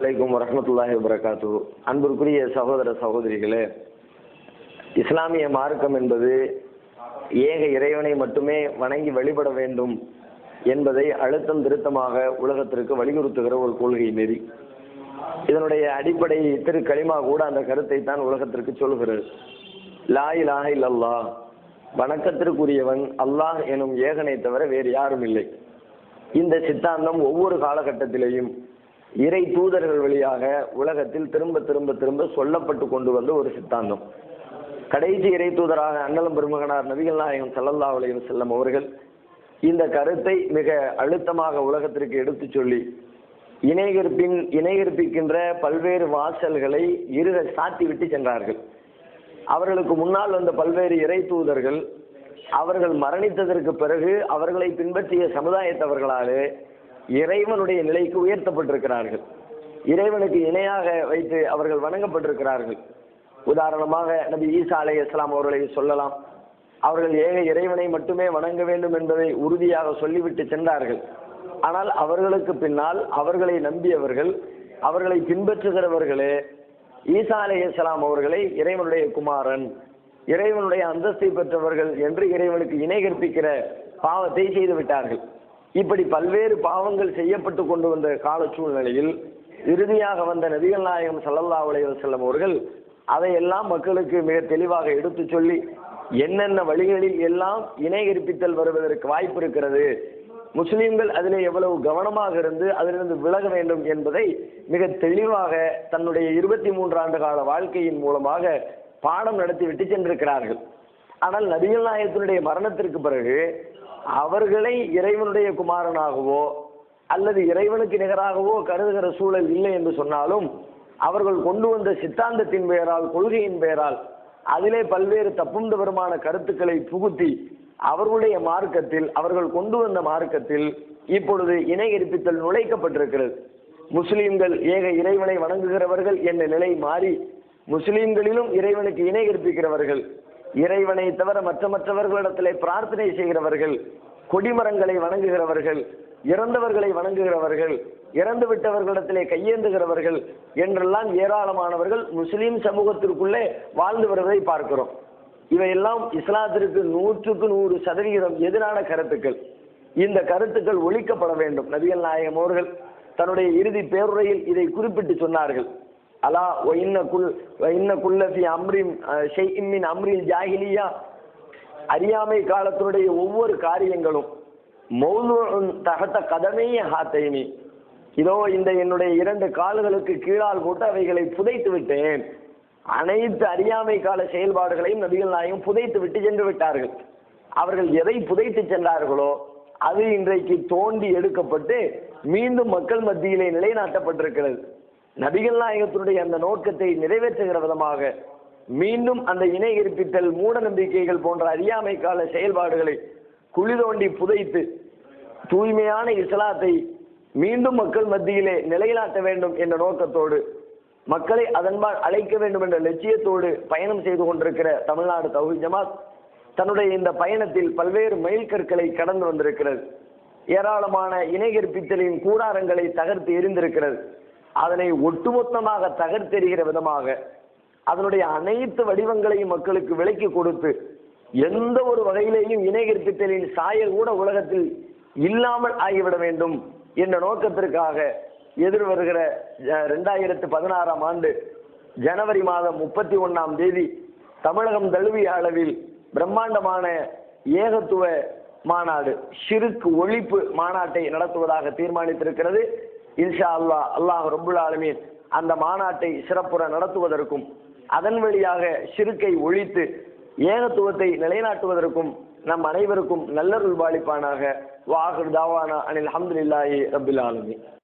வலைக்கம் வரமத்துல்லாஹி வரகாத்து அன்பிற்குரிய சகோதர சகோதரிகளே இஸ்லாமிய மார்க்கம் என்பது ஏக இறைவனை மட்டுமே வணங்கி வழிபட வேண்டும் என்பதை அழுத்தம் திருத்தமாக உலகத்திற்கு வலியுறுத்துகிற ஒரு கொள்கை நெறி. இதனுடைய அடிப்படை திரு களிமா கூட அந்த கருத்தை தான் உலகத்திற்கு சொல்கிறது லா லாஹ் இல்லல்லா வணக்கத்திற்குரியவன் அல்லாஹ் எனும் ஏகனை தவிர வேறு யாரும் இல்லை. இந்த சித்தாந்தம் ஒவ்வொரு காலகட்டத்திலேயும் இறை தூதர்கள் வழியாக உலகத்தில் திரும்ப திரும்ப திரும்ப சொல்லப்பட்டு கொண்டு வந்த ஒரு சித்தாந்தம். கடைசி இறை தூதராக அண்ணலம் பெருமகனார் நபிகள் நாயகம் சல்லல்லா அலைஹி செல்லம் அவர்கள் இந்த கருத்தை மிக அழுத்தமாக உலகத்திற்கு எடுத்துச் சொல்லி இணைகற்பின் இணைகற்பிக்கின்ற பல்வேறு வாசல்களை இருக சாத்தி விட்டு சென்றார்கள். அவர்களுக்கு முன்னால் வந்த பல்வேறு இறை தூதர்கள் அவர்கள் மரணித்ததற்கு பிறகு அவர்களை பின்பற்றிய சமுதாயத்தவர்களாலே இறைவனுடைய நிலைக்கு உயர்த்தப்பட்டிருக்கிறார்கள். இறைவனுக்கு இணையாக வைத்து அவர்கள் வணங்கப்பட்டிருக்கிறார்கள். உதாரணமாக நபி ஈசா அலை இஸ்லாம் அவர்களை சொல்லலாம். அவர்கள் ஏக இறைவனை மட்டுமே வணங்க வேண்டும் என்பதை உறுதியாக சொல்லிவிட்டு சென்றார்கள். ஆனால் அவர்களுக்கு பின்னால் அவர்களை நம்பியவர்கள் அவர்களை பின்பற்றுகிறவர்களே ஈசா அலை இஸ்லாம் அவர்களை இறைவனுடைய குமாரன் இறைவனுடைய அந்தஸ்தை பெற்றவர்கள் என்று இறைவனுக்கு இணை கற்பிக்கிற பாவத்தை செய்து விட்டார்கள் இப்படி பல்வேறு பாவங்கள் செய்யப்பட்டு கொண்டு வந்த கால சூழ்நிலையில் இறுதியாக வந்த நபிகள் நாயகம் சல்லல்லா அலைஹி செல்லும் அவர்கள் அதையெல்லாம் மக்களுக்கு மிக தெளிவாக எடுத்து சொல்லி என்னென்ன வழிகளில் எல்லாம் இணை கற்பித்தல் வருவதற்கு வாய்ப்பு இருக்கிறது முஸ்லீம்கள் அதிலே எவ்வளவு கவனமாக இருந்து அதிலிருந்து விலக வேண்டும் என்பதை மிக தெளிவாக தன்னுடைய இருபத்தி மூன்று ஆண்டு கால வாழ்க்கையின் மூலமாக பாடம் நடத்தி விட்டு சென்றிருக்கிறார்கள். ஆனால் நபிகள் நாயகத்தினுடைய மரணத்திற்கு பிறகு அவர்களை இறைவனுடைய குமாரனாகவோ அல்லது இறைவனுக்கு நிகராகவோ கருதுகிற சூழல் இல்லை என்று சொன்னாலும் அவர்கள் கொண்டு வந்த சித்தாந்தத்தின் பெயரால் கொள்கையின் பெயரால் அதிலே பல்வேறு தப்பும் தவறுமான கருத்துக்களை புகுத்தி அவர்களுடைய மார்க்கத்தில் அவர்கள் கொண்டு வந்த மார்க்கத்தில் இப்பொழுது இணை எரிப்பித்தல் நுழைக்கப்பட்டிருக்கிறது. முஸ்லீம்கள் ஏக இறைவனை வணங்குகிறவர்கள் என்ற நிலை மாறி முஸ்லீம்களிலும் இறைவனுக்கு இணை கற்பிக்கிறவர்கள் இறைவனை தவிர மற்ற மற்றவர்களிடத்திலே பிரார்த்தனை செய்கிறவர்கள் கொடிமரங்களை வணங்குகிறவர்கள் இறந்தவர்களை வணங்குகிறவர்கள் இறந்து விட்டவர்களிடத்திலே கையேந்துகிறவர்கள் என்றெல்லாம் ஏராளமானவர்கள் முஸ்லீம் சமூகத்திற்குள்ளே வாழ்ந்து வருவதை பார்க்கிறோம். இவையெல்லாம் இஸ்லாத்திற்கு நூற்றுக்கு நூறு சதவிகிதம் எதிரான கருத்துக்கள். இந்த கருத்துக்கள் ஒழிக்கப்பட வேண்டும். நபிகள் நாயகம் அவர்கள் தன்னுடைய இறுதி பேருரையில் இதை குறிப்பிட்டு சொன்னார்கள். அலா ஒயின்ன குல் ஒயின்ன குல்லஃபி அம்ரின் அம்ரில் ஜாகிலியா அறியாமை காலத்தினுடைய ஒவ்வொரு காரியங்களும் மௌலு தகத்த கதமையே ஹாத்தைனி. இதோ இந்த என்னுடைய இரண்டு கால்களுக்கு கீழால் போட்டு அவைகளை புதைத்து விட்டேன். அனைத்து அறியாமை கால செயல்பாடுகளையும் நபிகள் நாயகம் புதைத்து விட்டு சென்று விட்டார்கள். அவர்கள் எதை புதைத்து சென்றார்களோ அது இன்றைக்கு தோண்டி எடுக்கப்பட்டு மீண்டும் மக்கள் மத்தியிலே நிலைநாட்டப்பட்டிருக்கிறது. நபிகள் நாயகத்தினுடைய அந்த நோக்கத்தை நிறைவேற்றுகிற விதமாக மீண்டும் அந்த இணை இருப்பித்தல் மூட நம்பிக்கைகள் போன்ற அறியாமை கால செயல்பாடுகளை குழி தோண்டி புதைத்து தூய்மையான இஸ்லாத்தை மீண்டும் மக்கள் மத்தியிலே நிலைநாட்ட வேண்டும் என்ற நோக்கத்தோடு மக்களை அதன்பால் அழைக்க வேண்டும் என்ற லட்சியத்தோடு பயணம் செய்து கொண்டிருக்கிற தமிழ்நாடு தௌஹி ஜமாத் தன்னுடைய இந்த பயணத்தில் பல்வேறு மைல்கற்களை கடந்து வந்திருக்கிறது. ஏராளமான இணை கற்பித்தலின் கூடாரங்களை தகர்த்து எரிந்திருக்கிறது அதனை ஒட்டுமொத்தமாக தகர்த்தெறிகிற விதமாக அதனுடைய அனைத்து வடிவங்களையும் மக்களுக்கு விலக்கி கொடுத்து எந்த ஒரு வகையிலேயும் இணை கற்பித்தலின் சாயல் கூட உலகத்தில் இல்லாமல் ஆகிவிட வேண்டும் என்ற நோக்கத்திற்காக எதிர் வருகிற ரெண்டாயிரத்து பதினாறாம் ஆண்டு ஜனவரி மாதம் முப்பத்தி ஒன்னாம் தேதி தமிழகம் தழுவிய அளவில் பிரம்மாண்டமான ஏகத்துவ மாநாடு சிறுக்கு ஒழிப்பு மாநாட்டை நடத்துவதாக தீர்மானித்திருக்கிறது. இன்ஷா அல்லாஹ் அல்லாஹ் ரபுல் ஆலமீன் அந்த மாநாட்டை சிறப்புற நடத்துவதற்கும் அதன் வழியாக சிறுக்கை ஒழித்து ஏகத்துவத்தை நிலைநாட்டுவதற்கும் நம் அனைவருக்கும் நல்லருள் பாலிப்பானாக. வாகர் தாவானா அனில் அஹமதுல்லாஹி ரபில் ஆலமி